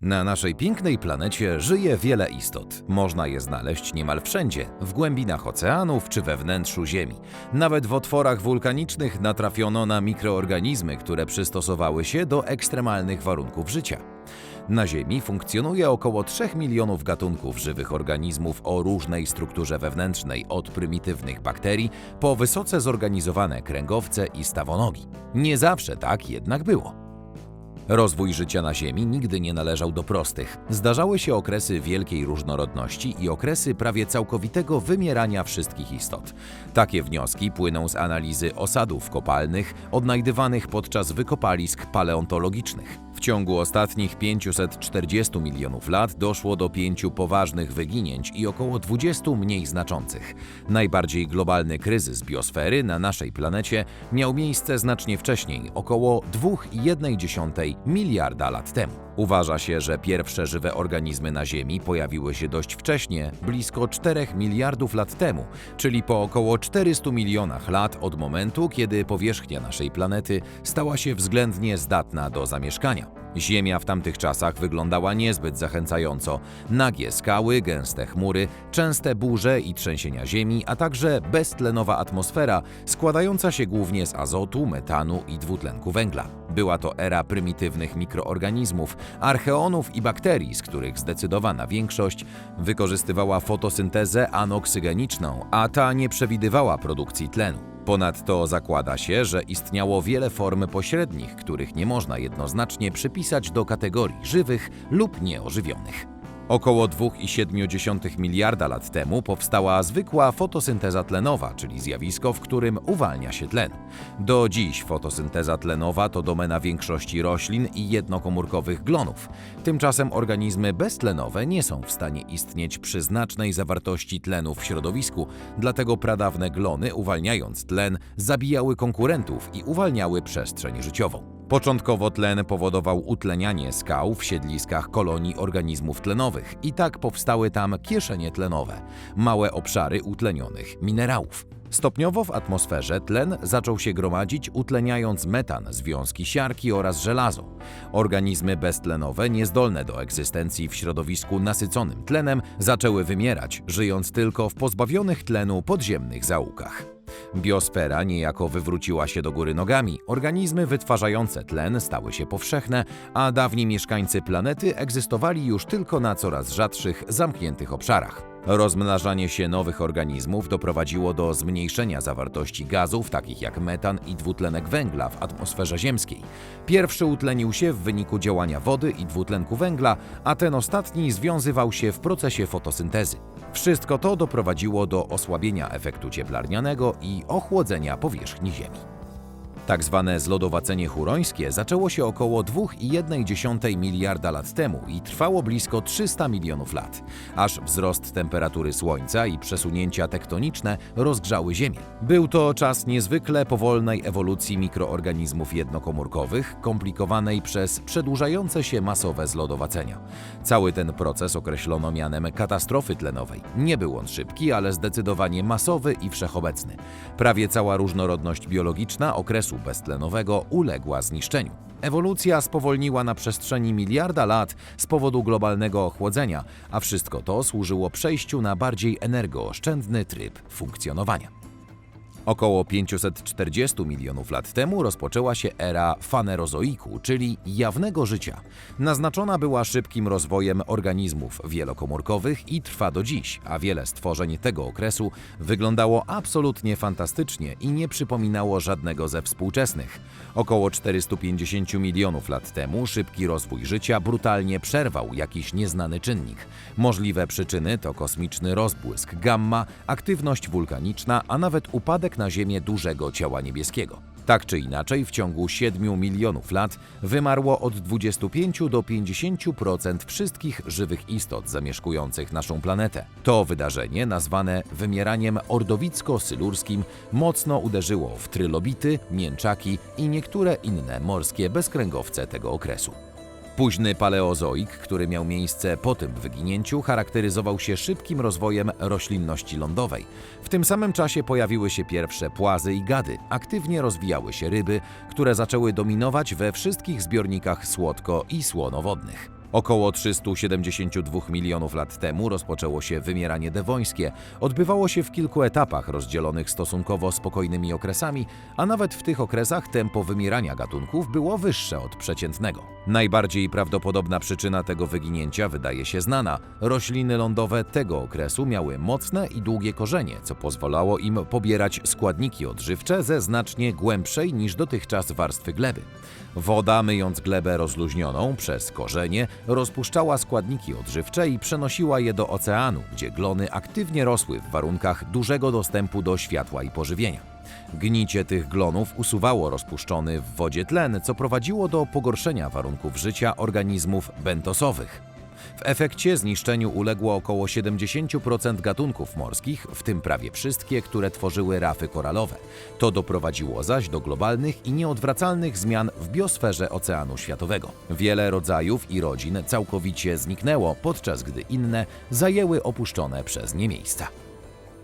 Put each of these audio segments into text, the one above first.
Na naszej pięknej planecie żyje wiele istot. Można je znaleźć niemal wszędzie, w głębinach oceanów czy we wnętrzu Ziemi. Nawet w otworach wulkanicznych natrafiono na mikroorganizmy, które przystosowały się do ekstremalnych warunków życia. Na Ziemi funkcjonuje około 3 milionów gatunków żywych organizmów o różnej strukturze wewnętrznej, od prymitywnych bakterii po wysoce zorganizowane kręgowce i stawonogi. Nie zawsze tak jednak było. Rozwój życia na Ziemi nigdy nie należał do prostych. Zdarzały się okresy wielkiej różnorodności i okresy prawie całkowitego wymierania wszystkich istot. Takie wnioski płyną z analizy osadów kopalnych odnajdywanych podczas wykopalisk paleontologicznych. W ciągu ostatnich 540 milionów lat doszło do pięciu poważnych wyginięć i około 20 mniej znaczących. Najbardziej globalny kryzys biosfery na naszej planecie miał miejsce znacznie wcześniej, około 2,1 miliarda lat temu. Uważa się, że pierwsze żywe organizmy na Ziemi pojawiły się dość wcześnie, blisko 4 miliardów lat temu, czyli po około 400 milionach lat od momentu, kiedy powierzchnia naszej planety stała się względnie zdatna do zamieszkania. Ziemia w tamtych czasach wyglądała niezbyt zachęcająco. Nagie skały, gęste chmury, częste burze i trzęsienia ziemi, a także beztlenowa atmosfera składająca się głównie z azotu, metanu i dwutlenku węgla. Była to era prymitywnych mikroorganizmów, archeonów i bakterii, z których zdecydowana większość wykorzystywała fotosyntezę anoksygeniczną, a ta nie przewidywała produkcji tlenu. Ponadto zakłada się, że istniało wiele form pośrednich, których nie można jednoznacznie przypisać do kategorii żywych lub nieożywionych. Około 2,7 miliarda lat temu powstała zwykła fotosynteza tlenowa, czyli zjawisko, w którym uwalnia się tlen. Do dziś fotosynteza tlenowa to domena większości roślin i jednokomórkowych glonów. Tymczasem organizmy beztlenowe nie są w stanie istnieć przy znacznej zawartości tlenu w środowisku, dlatego pradawne glony, uwalniając tlen, zabijały konkurentów i uwalniały przestrzeń życiową. Początkowo tlen powodował utlenianie skał w siedliskach kolonii organizmów tlenowych i tak powstały tam kieszenie tlenowe, małe obszary utlenionych minerałów. Stopniowo w atmosferze tlen zaczął się gromadzić, utleniając metan, związki siarki oraz żelazo. Organizmy beztlenowe, niezdolne do egzystencji w środowisku nasyconym tlenem, zaczęły wymierać, żyjąc tylko w pozbawionych tlenu podziemnych zaułkach. Biosfera niejako wywróciła się do góry nogami, organizmy wytwarzające tlen stały się powszechne, a dawni mieszkańcy planety egzystowali już tylko na coraz rzadszych, zamkniętych obszarach. Rozmnażanie się nowych organizmów doprowadziło do zmniejszenia zawartości gazów, takich jak metan i dwutlenek węgla w atmosferze ziemskiej. Pierwszy utlenił się w wyniku działania wody i dwutlenku węgla, a ten ostatni związywał się w procesie fotosyntezy. Wszystko to doprowadziło do osłabienia efektu cieplarnianego i ochłodzenia powierzchni Ziemi. Tak zwane zlodowacenie hurońskie zaczęło się około 2,1 miliarda lat temu i trwało blisko 300 milionów lat, aż wzrost temperatury Słońca i przesunięcia tektoniczne rozgrzały Ziemię. Był to czas niezwykle powolnej ewolucji mikroorganizmów jednokomórkowych, komplikowanej przez przedłużające się masowe zlodowacenia. Cały ten proces określono mianem katastrofy tlenowej. Nie był on szybki, ale zdecydowanie masowy i wszechobecny. Prawie cała różnorodność biologiczna okresu beztlenowego uległa zniszczeniu. Ewolucja spowolniła na przestrzeni miliarda lat z powodu globalnego ochłodzenia, a wszystko to służyło przejściu na bardziej energooszczędny tryb funkcjonowania. Około 540 milionów lat temu rozpoczęła się era fanerozoiku, czyli jawnego życia. Naznaczona była szybkim rozwojem organizmów wielokomórkowych i trwa do dziś, a wiele stworzeń tego okresu wyglądało absolutnie fantastycznie i nie przypominało żadnego ze współczesnych. Około 450 milionów lat temu szybki rozwój życia brutalnie przerwał jakiś nieznany czynnik. Możliwe przyczyny to kosmiczny rozbłysk gamma, aktywność wulkaniczna, a nawet upadek na Ziemię dużego ciała niebieskiego. Tak czy inaczej, w ciągu 7 milionów lat wymarło od 25 do 50% wszystkich żywych istot zamieszkujących naszą planetę. To wydarzenie, nazwane wymieraniem ordowicko-sylurskim, mocno uderzyło w trylobity, mięczaki i niektóre inne morskie bezkręgowce tego okresu. Późny paleozoik, który miał miejsce po tym wyginięciu, charakteryzował się szybkim rozwojem roślinności lądowej. W tym samym czasie pojawiły się pierwsze płazy i gady, aktywnie rozwijały się ryby, które zaczęły dominować we wszystkich zbiornikach słodko- i słonowodnych. Około 372 milionów lat temu rozpoczęło się wymieranie dewońskie. Odbywało się w kilku etapach rozdzielonych stosunkowo spokojnymi okresami, a nawet w tych okresach tempo wymierania gatunków było wyższe od przeciętnego. Najbardziej prawdopodobna przyczyna tego wyginięcia wydaje się znana. Rośliny lądowe tego okresu miały mocne i długie korzenie, co pozwalało im pobierać składniki odżywcze ze znacznie głębszej niż dotychczas warstwy gleby. Woda, myjąc glebę rozluźnioną przez korzenie, rozpuszczała składniki odżywcze i przenosiła je do oceanu, gdzie glony aktywnie rosły w warunkach dużego dostępu do światła i pożywienia. Gnicie tych glonów usuwało rozpuszczony w wodzie tlen, co prowadziło do pogorszenia warunków życia organizmów bentosowych. W efekcie zniszczeniu uległo około 70% gatunków morskich, w tym prawie wszystkie, które tworzyły rafy koralowe. To doprowadziło zaś do globalnych i nieodwracalnych zmian w biosferze Oceanu Światowego. Wiele rodzajów i rodzin całkowicie zniknęło, podczas gdy inne zajęły opuszczone przez nie miejsca.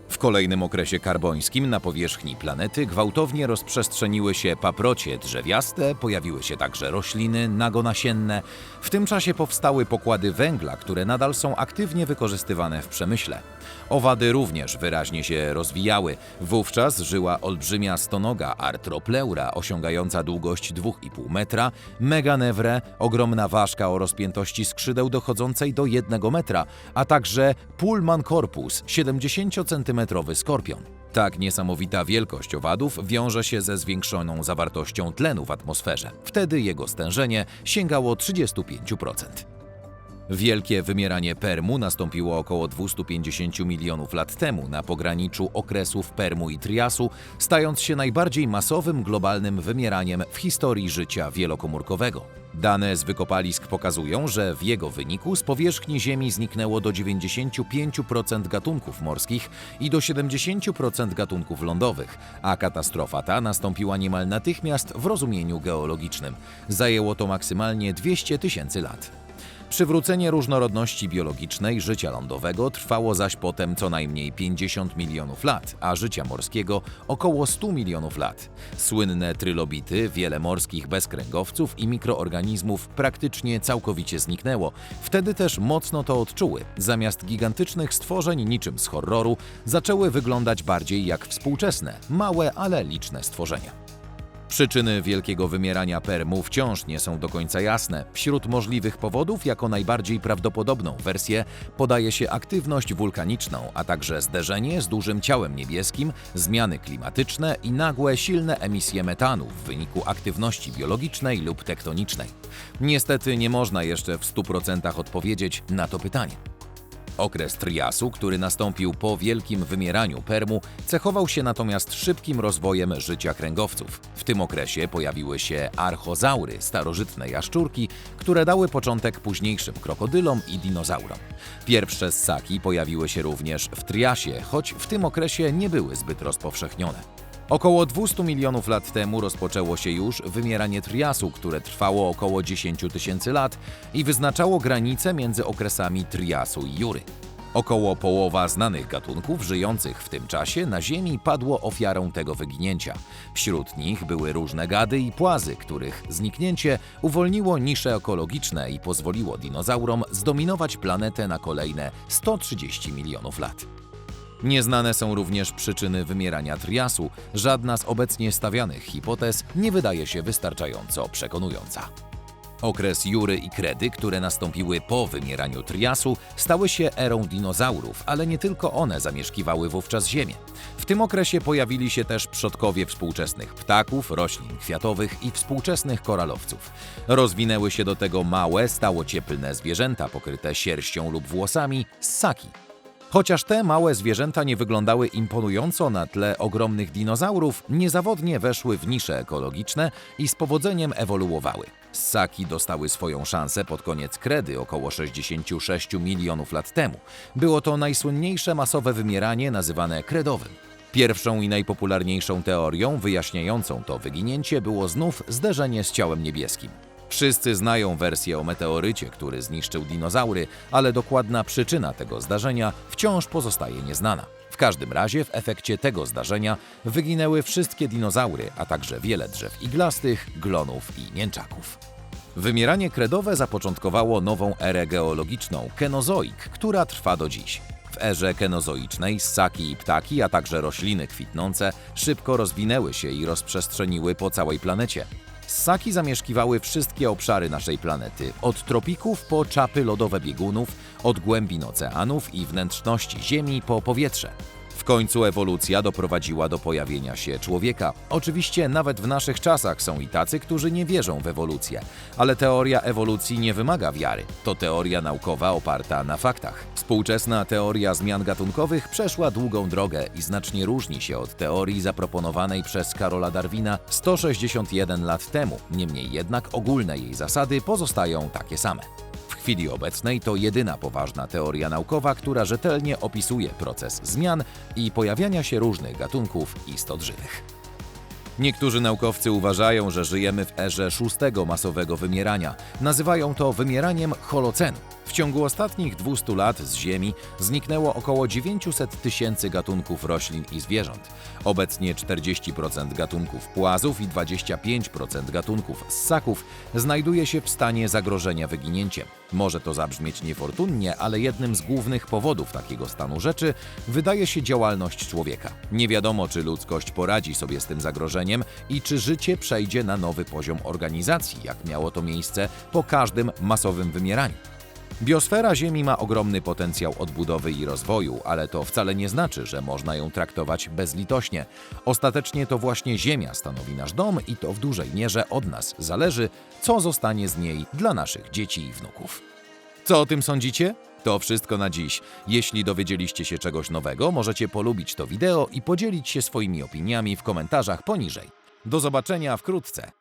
W kolejnym okresie karbońskim na powierzchni planety gwałtownie rozprzestrzeniły się paprocie drzewiaste, pojawiły się także rośliny nagonasienne. W tym czasie powstały pokłady węgla, które nadal są aktywnie wykorzystywane w przemyśle. Owady również wyraźnie się rozwijały. Wówczas żyła olbrzymia stonoga artropleura osiągająca długość 2,5 metra, meganewre, ogromna ważka o rozpiętości skrzydeł dochodzącej do 1 metra, a także Pullman corpus, 70-centymetrowy skorpion. Tak niesamowita wielkość owadów wiąże się ze zwiększoną zawartością tlenu w atmosferze. Wtedy jego stężenie sięgało 35%. Wielkie wymieranie Permu nastąpiło około 250 milionów lat temu na pograniczu okresów Permu i Triasu, stając się najbardziej masowym globalnym wymieraniem w historii życia wielokomórkowego. Dane z wykopalisk pokazują, że w jego wyniku z powierzchni Ziemi zniknęło do 95% gatunków morskich i do 70% gatunków lądowych, a katastrofa ta nastąpiła niemal natychmiast w rozumieniu geologicznym. Zajęło to maksymalnie 200 tysięcy lat. Przywrócenie różnorodności biologicznej życia lądowego trwało zaś potem co najmniej 50 milionów lat, a życia morskiego około 100 milionów lat. Słynne trylobity, wiele morskich bezkręgowców i mikroorganizmów praktycznie całkowicie zniknęło. Wtedy też mocno to odczuły. Zamiast gigantycznych stworzeń niczym z horroru, zaczęły wyglądać bardziej jak współczesne, małe, ale liczne stworzenia. Przyczyny wielkiego wymierania Permu wciąż nie są do końca jasne. Wśród możliwych powodów, jako najbardziej prawdopodobną wersję, podaje się aktywność wulkaniczną, a także zderzenie z dużym ciałem niebieskim, zmiany klimatyczne i nagłe, silne emisje metanu w wyniku aktywności biologicznej lub tektonicznej. Niestety nie można jeszcze w 100% odpowiedzieć na to pytanie. Okres Triasu, który nastąpił po wielkim wymieraniu Permu, cechował się natomiast szybkim rozwojem życia kręgowców. W tym okresie pojawiły się archozaury, starożytne jaszczurki, które dały początek późniejszym krokodylom i dinozaurom. Pierwsze ssaki pojawiły się również w Triasie, choć w tym okresie nie były zbyt rozpowszechnione. Około 200 milionów lat temu rozpoczęło się już wymieranie Triasu, które trwało około 10 tysięcy lat i wyznaczało granice między okresami Triasu i Jury. Około połowa znanych gatunków żyjących w tym czasie na Ziemi padło ofiarą tego wyginięcia. Wśród nich były różne gady i płazy, których zniknięcie uwolniło nisze ekologiczne i pozwoliło dinozaurom zdominować planetę na kolejne 130 milionów lat. Nieznane są również przyczyny wymierania Triasu. Żadna z obecnie stawianych hipotez nie wydaje się wystarczająco przekonująca. Okres Jury i Kredy, które nastąpiły po wymieraniu Triasu, stały się erą dinozaurów, ale nie tylko one zamieszkiwały wówczas Ziemię. W tym okresie pojawili się też przodkowie współczesnych ptaków, roślin kwiatowych i współczesnych koralowców. Rozwinęły się do tego małe, stałocieplne zwierzęta pokryte sierścią lub włosami, ssaki. Chociaż te małe zwierzęta nie wyglądały imponująco na tle ogromnych dinozaurów, niezawodnie weszły w nisze ekologiczne i z powodzeniem ewoluowały. Ssaki dostały swoją szansę pod koniec kredy około 66 milionów lat temu. Było to najsłynniejsze masowe wymieranie nazywane kredowym. Pierwszą i najpopularniejszą teorią wyjaśniającą to wyginięcie było znów zderzenie z ciałem niebieskim. Wszyscy znają wersję o meteorycie, który zniszczył dinozaury, ale dokładna przyczyna tego zdarzenia wciąż pozostaje nieznana. W każdym razie w efekcie tego zdarzenia wyginęły wszystkie dinozaury, a także wiele drzew iglastych, glonów i mięczaków. Wymieranie kredowe zapoczątkowało nową erę geologiczną, kenozoik, która trwa do dziś. W erze kenozoicznej ssaki i ptaki, a także rośliny kwitnące szybko rozwinęły się i rozprzestrzeniły po całej planecie. Ssaki zamieszkiwały wszystkie obszary naszej planety, od tropików po czapy lodowe biegunów, od głębin oceanów i wnętrzności Ziemi po powietrze. W końcu ewolucja doprowadziła do pojawienia się człowieka. Oczywiście nawet w naszych czasach są i tacy, którzy nie wierzą w ewolucję, ale teoria ewolucji nie wymaga wiary. To teoria naukowa oparta na faktach. Współczesna teoria zmian gatunkowych przeszła długą drogę i znacznie różni się od teorii zaproponowanej przez Karola Darwina 161 lat temu. Niemniej jednak ogólne jej zasady pozostają takie same. Chwili obecnej to jedyna poważna teoria naukowa, która rzetelnie opisuje proces zmian i pojawiania się różnych gatunków istot żywych. Niektórzy naukowcy uważają, że żyjemy w erze szóstego masowego wymierania. Nazywają to wymieraniem holocenu. W ciągu ostatnich 200 lat z Ziemi zniknęło około 900 tysięcy gatunków roślin i zwierząt. Obecnie 40% gatunków płazów i 25% gatunków ssaków znajduje się w stanie zagrożenia wyginięciem. Może to zabrzmieć niefortunnie, ale jednym z głównych powodów takiego stanu rzeczy wydaje się działalność człowieka. Nie wiadomo, czy ludzkość poradzi sobie z tym i czy życie przejdzie na nowy poziom organizacji, jak miało to miejsce po każdym masowym wymieraniu. Biosfera Ziemi ma ogromny potencjał odbudowy i rozwoju, ale to wcale nie znaczy, że można ją traktować bezlitośnie. Ostatecznie to właśnie Ziemia stanowi nasz dom i to w dużej mierze od nas zależy, co zostanie z niej dla naszych dzieci i wnuków. Co o tym sądzicie? To wszystko na dziś. Jeśli dowiedzieliście się czegoś nowego, możecie polubić to wideo i podzielić się swoimi opiniami w komentarzach poniżej. Do zobaczenia wkrótce.